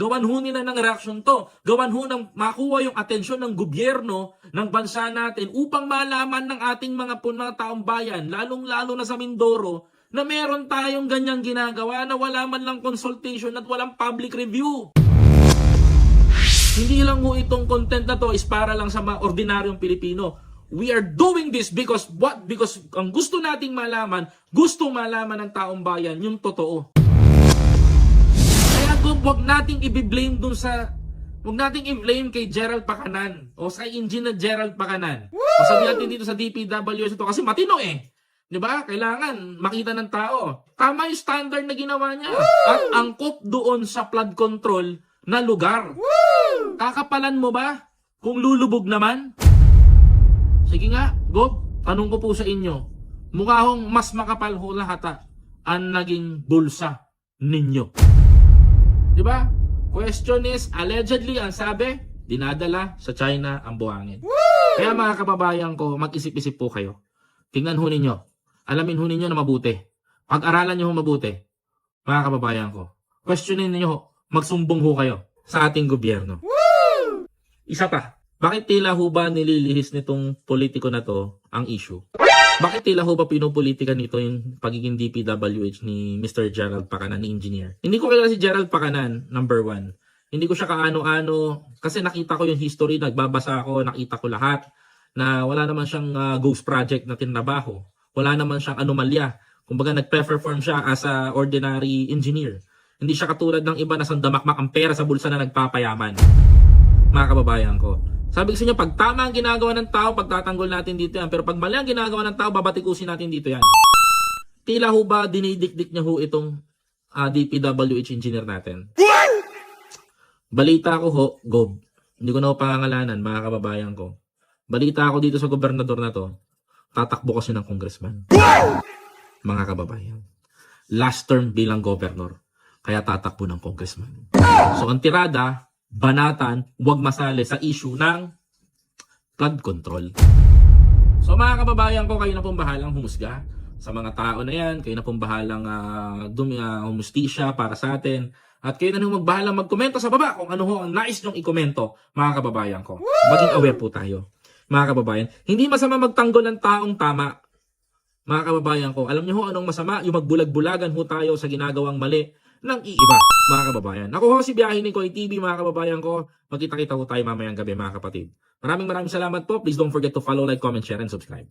Gawan ho nila ng reaksyon to. Gawan ho ng makuha yung atensyon ng gobyerno ng bansa natin upang malaman ng ating mga mga taong bayan, lalong-lalo na sa Mindoro, na meron tayong ganyang ginagawa na wala man lang consultation at walang public review. Hindi lang ho itong content na to is para lang sa mga ordinaryong Pilipino. We are doing this because what? Because ang gusto nating malaman, gusto malaman ng taong bayan yung totoo. Kung wag nating i-blame dun sa Huwag nating i-blame kay Gerald Pakanan o sa Engineer Gerald Pakanan. O sabi natin dito sa DPWS ito kasi matino eh. 'Di ba? Kailangan makita ng tao. Tama yung standard na ginawa niya. At angkop doon sa flood control na lugar. Kakapalan mo ba? Kung lulubog naman? Sige nga, Gob, tanong ko po sa inyo. Mukha hong mas makapal ho lahata ang naging bulsa ninyo. Di ba? Question is, allegedly, ang sabi, dinadala sa China ang buhangin. Kaya mga kababayan ko, mag-isip-isip po kayo. Tingnan ho ninyo. Alamin ho ninyo na mabuti. Pag-aralan nyo ho mabuti. Mga kababayan ko. Questionin ninyo ho. Magsumbong ho kayo sa ating gobyerno. Isa pa. Bakit tila ho ba nililihis nitong politiko na to ang issue? Bakit tila ho ba pinupolitika nito yung pagiging DPWH ni Mr. Gerald Pakanan, ni engineer? Hindi ko kilala si Gerald Pakanan, number one. Hindi ko siya kaano-ano, kasi nakita ko yung history, nagbabasa ako, nakita ko lahat, na wala naman siyang ah, ghost project na tinrabaho. Wala naman siyang anomalya. Kumbaga nag-perform siya as a ordinary engineer. Hindi siya katulad ng iba na sandamakmak ang pera sa bulsa na nagpapayaman. Mga kababayan ko. Sabi ko sa inyo, pag tama ang ginagawa ng tao, pagtatanggol natin dito yan. Pero pag mali ang ginagawa ng tao, babatikusin natin dito yan. Tila ho ba dinidikdik niya ho itong ah, DPWH engineer natin? Balita ko ho, Gob. Hindi ko na ho pangangalanan, mga kababayan ko. Balita ako dito sa gobernador na to, tatakbo kasi ng congressman. Mga kababayan. Last term bilang governor, kaya tatakbo ng congressman. So ang tirada, banatan, huwag masali sa issue ng flood control. So mga kababayan ko, kayo na pong bahalang humusga sa mga tao na yan. Kayo na pong bahalang uh, dumi, ah, humustisya para sa atin. At kayo na nung magbahalang magkomento sa baba kung ano ho ang nais nyong ikomento, mga kababayan ko. Maging aware po tayo, mga kababayan. Hindi masama magtanggol ng taong tama, mga kababayan ko. Alam niyo ho anong masama? Yung magbulag-bulagan ho tayo sa ginagawang mali ng iiba, mga kababayan. Ako ho si Biyahe ni Koy TV, mga kababayan ko. Magkita-kita ho tayo mamayang gabi, mga kapatid. Maraming maraming salamat po. Please don't forget to follow, like, comment, share, and subscribe.